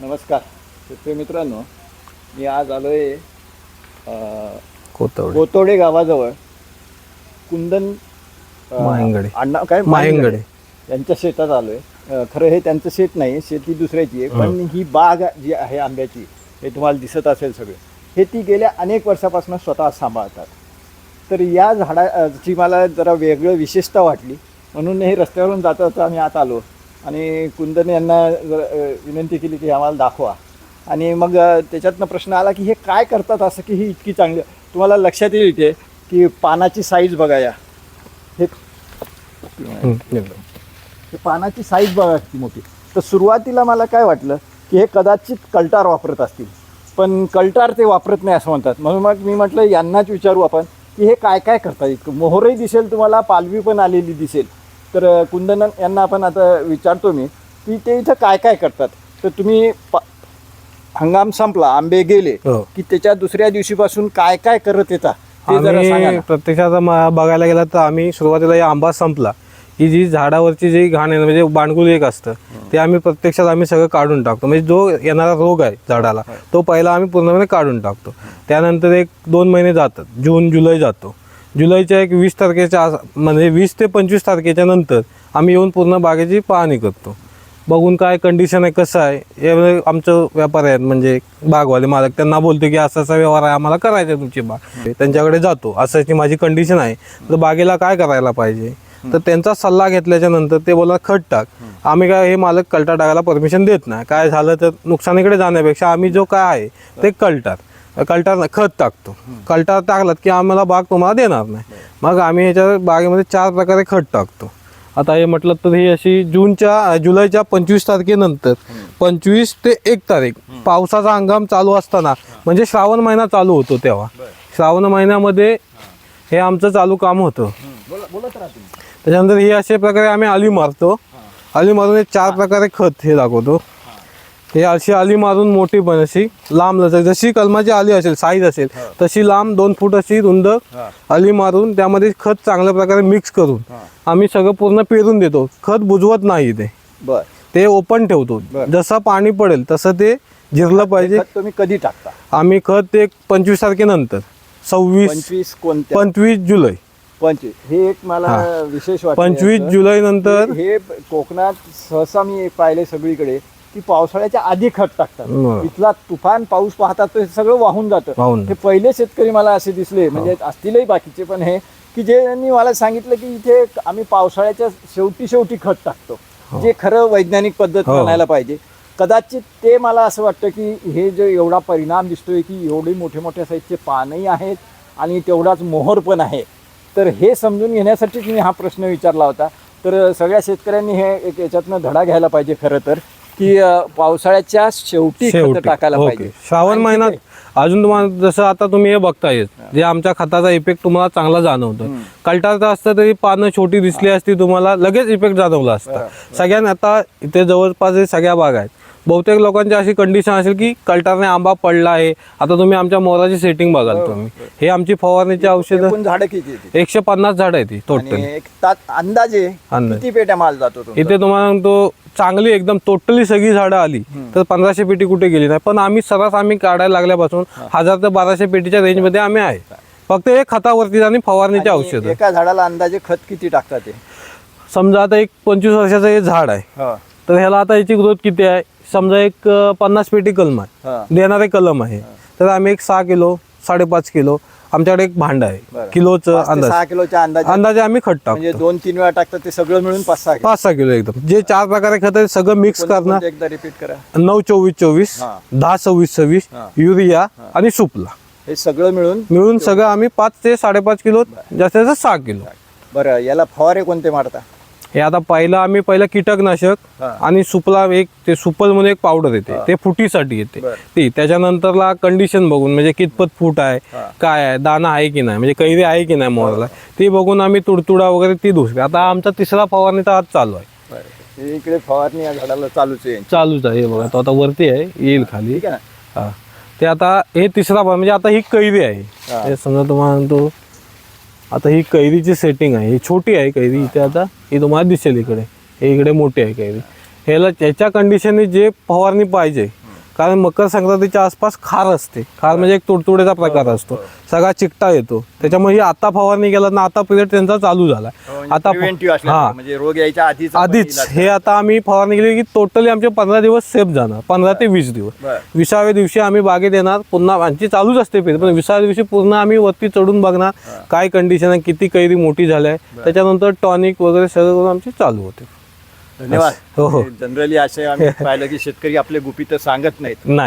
नमस्कार. शेतकरी मित्रांनो मी आज आलो आहे कोथवडे गोतोडे गावाजवळ. कुंदन अ, माहिंगडे. आडनाव काय? माहिंगडे. यांच्या शेतात आलो आहे खरं हे त्यांचं शेत नाही शेती दुसऱ्याची आहे पण ही बाग जी आहे आंब्याची हे तुम्हाला दिसत असेल सगळं. हे ती गेल्या अनेक वर्षापासून स्वतः सांभाळतात. तर या झाडाची मला जरा वेगळं विशेषता वाटली. म्हणून हे रस्त्यावरून जाता जाता आम्ही आत आलो. आणि कुंदन यांना विनंती केली की आम्हाला दाखवा. आणि मग त्याच्यातनं प्रश्न आला की हे काय करतात असं की ही इतकी चांगली तुम्हाला लक्षात येईल इथे की पानाची साईज बघा या. हे पानाची साईज बघा किती मोठी. तर सुरुवातीला मला काय वाटलं की हे कदाचित कल्टार वापरत असतील. पण कल्टार ते वापरत नाही असं म्हणतात. म्हणून मग मी म्हटलं यांनाच विचारू आपण की हे काय काय करतात? इतकं मोहरही दिसेल तुम्हाला पालवी पण आलेली दिसेल. तर कुंदन यांना आपण आता विचारतो मी की ते इथं काय काय करतात? तर तुम्ही पा हंगाम संपला आंबे गेले हो. की त्याच्या दुसऱ्या दिवशीपासून काय काय करत येतात ते जरा सांगा आम्ही ना. प्रत्यक्षात म- बघायला गेला तर आम्ही सुरुवातीला या आंबा संपला. की जी झाडावरची जी घाण आहे म्हणजे बांडगुल एक असतं ते आम्ही प्रत्यक्षात आम्ही सगळं काढून टाकतो. म्हणजे जो येणारा रोग आहे झाडाला तो पहिला आम्ही पूर्णपणे काढून टाकतो. त्यानंतर एक दोन महिने जातात जून जुलै जातो. जुलैच्या एक वीस तारखेच्या आस- म्हणजे वीस ते पंचवीस तारखेच्या नंतर आम्ही येऊन पूर्ण बागेची पाहणी करतो. बघून काय कंडिशन आहे कसं आहे हे आमचं व्यापारी आहेत म्हणजे बागवाले मालक त्यांना बोलतो की असा असा व्यवहार आहे आम्हाला करायचा आहे तुमची बाग. त्यांच्याकडे जातो. असाची माझी कंडिशन आहे. तर बागेला काय करायला पाहिजे? तर त्यांचा सल्ला घेतल्याच्या नंतर ते बोला खत टाक. आम्ही काय हे मालक कलटा टाकायला परमिशन देत नाही. काय झालं तर नुकसानीकडे जाण्यापेक्षा आम्ही जो काय आहे ते कलटार कलटार खत टाकतो. कलटार टाकलात की आम्हाला बाग तुम्हाला देणार नाही. मग आम्ही ह्याच्या बागेमध्ये चार प्रकारे खत टाकतो. आता हे म्हटलं तर ही अशी जूनच्या जुलैच्या पंचवीस तारखेनंतर पंचवीस ते एक तारीख पावसाचा हंगाम चालू असताना म्हणजे श्रावण महिना चालू होतो तेव्हा. श्रावण महिन्यामध्ये हे आमचं चालू काम होतं. त्याच्यानंतर हे अशा प्रकारे आम्ही आली मारतो. आली मारून हे चार प्रकारे खत हे दाखवतो हे अशी आली मारून मोठी पण अशी लांब लचक जशी कलमाची आली असेल साईज असेल तशी लांब दोन फूट अशी रुंद आली मारून त्यामध्ये खत चांगल्या प्रकारे मिक्स करून आम्ही सगळं पूर्ण पेरून देतो. खत बुजवत नाही ते. बर. ते ओपन ठेवतो. जसं पाणी पडेल तसं ते जिरलं पाहिजे. तुम्ही कधी टाकता? आम्ही खत एक पंचवीस तारखेनंतर सव्वीस पंचवीस जुलै. पंचवीस. हे एक मला. विशेष वाटतं पंचवीस. जुलै नंतर हे कोकणात सहसा मी पाहिले सगळीकडे. की पावसाळ्याच्या आधी खत टाकतात. इथला तुफान पाऊस पाहतात हे सगळं वाहून जातं. हे पहिले शेतकरी मला असे दिसले म्हणजे असतीलही बाकीचे पण हे की ज्यांनी मला सांगितलं की इथे आम्ही पावसाळ्याच्या शेवटी शेवटी खत टाकतो. जे खरं वैज्ञानिक पद्धत हो. म्हणायला पाहिजे. कदाचित ते मला असं वाटतं की हे जे एवढा परिणाम दिसतोय की एवढे मोठे मोठ्या साईजचे पानही आहेत आणि तेवढाच मोहर पण आहे. तर हे समजून घेण्यासाठीच मी हा प्रश्न विचारला होता. तर सगळ्या शेतकऱ्यांनी हे एक याच्यातनं धडा घ्यायला पाहिजे खरं तर. की पावसाळ्याच्या शेवटी खत शेवटी. टाकायला पाहिजे. श्रावण महिन्यात अजून तुम्हाला जसं आता तुम्ही हे बघताय जे आमच्या खताचा इफेक्ट तुम्हाला चांगला जाणवतो कलटाचं असतं तरी पानं छोटी दिसली असती तुम्हाला लगेच इफेक्ट जाणवला असता. सगळ्यांना आता इथे जवळपास सगळ्या बाग आहेत. बहुतेक लोकांची अशी कंडिशन असेल की कलटारने आंबा पडला आहे. आता तुम्ही आमच्या मोराची सेटिंग बघाल तुम्ही. हे. आमची फवारणीची औषधं झाडं किती एकशे पन्नास झाड आहे ती टोटल एक अंदाजे. किती पेट्या माल जातो? इथे तुम्हाला सांगतो चांगली एकदम टोटली सगळी झाडं आली. तर पंधराशे पेटी कुठे गेली नाही. पण आम्ही सरस आम्ही काढायला लागल्यापासून हजार ते बाराशे पेटीच्या रेंजमध्ये आम्ही आहे. फक्त हे खतावरती आणि फवारणीचे औषधं. एका झाडाला अंदाजे खत किती टाकतात समजा आता एक पंचवीस वर्षाचं हे झाड आहे. हा, तर ह्याला आता याची ग्रोथ किती आहे? समजा एक पन्नास पेटी कलम आहे. देणारे कलम आहे. तर आम्ही एक सहा किलो साडेपाच किलो आमच्याकडे एक भांड आहे. किलोचं अंदाज. सहा किलोच्या अंदाजे अंदाजे आम्ही खत म्हणजे टाकतो दोन तीन वेळा टाकतात ते सगळं मिळून पाच सहा किलो. पाच सहा किलो एकदम. जे चार प्रकारे खत आहे सगळं मिक्स करणार. एकदा रिपीट करा. नऊ चोवीस चोवीस. दहा सव्वीस सव्वीस. युरिया आणि सुपला. हे सगळं मिळून मिळून सगळं आम्ही पाच ते साडेपाच किलो जास्तीत जास्त सहा किलो. बरं याला फवारे कोणते मारता? हे आता पहिलं आम्ही पहिलं कीटकनाशक. आणि सुपला एक ते सुपल म्हणून एक पावडर येते. ते फुटीसाठी येते. ती त्याच्यानंतरला कंडिशन बघून म्हणजे कितपत फूट आहे काय आहे दाना आहे की नाही म्हणजे कैरी आहे की नाही मोहरला ती बघून आम्ही तुडतुडा वगैरे ती दुसरी आता आमचा तिसरा फवारणीचा आज चालू आहे. हे इकडे फवारणी या झाडाला चालूच आहे. चालूच आहे. हे बघा तो आता वरती आहे येईल खाली. हा. ते आता हे तिसरा म्हणजे आता ही कैरी आहे. समजा तुम्हाला सांगतो आता ही कैरीची सेटिंग आहे. ही छोटी आहे कैरी. इथे आता ही तुम्हाला दिसेल इकडे. हे इकडे मोठी आहे कैरी. ह्याला त्याच्या कंडिशनने जे फवारणी पाहिजे कारण मकर संक्रांतीच्या आसपास खार असते. खार म्हणजे एक तुडतुडेचा प्रकार असतो. सगळा चिकटा येतो. त्याच्यामुळे ही आता फवारणी केला ना आता पिरियड त्यांचा चालू झाला. आता प्रिव्हेंटिव्ह असल्यामुळे, म्हणजे रोग यायच्या आधीच आधीच. हे आता आम्ही फवारणी केली की टोटली आमचे पंधरा दिवस सेफ जाणार. पंधरा ते वीस दिवस. विसाव्या दिवशी आम्ही बागेत येणार. पुन्हा आमची चालूच असते पेर पण विसाव्या दिवशी पूर्ण आम्ही वरती चढून बघणार काय कंडिशन आहे किती कैरी मोठी झाली आहे. त्याच्यानंतर टॉनिक वगैरे सगळं करून आमची चालू होते. धन्यवाद. हो, हो. जनरली असे आम्ही पाहिलं की शेतकरी आपले गुपित सांगत नाहीत. नाही.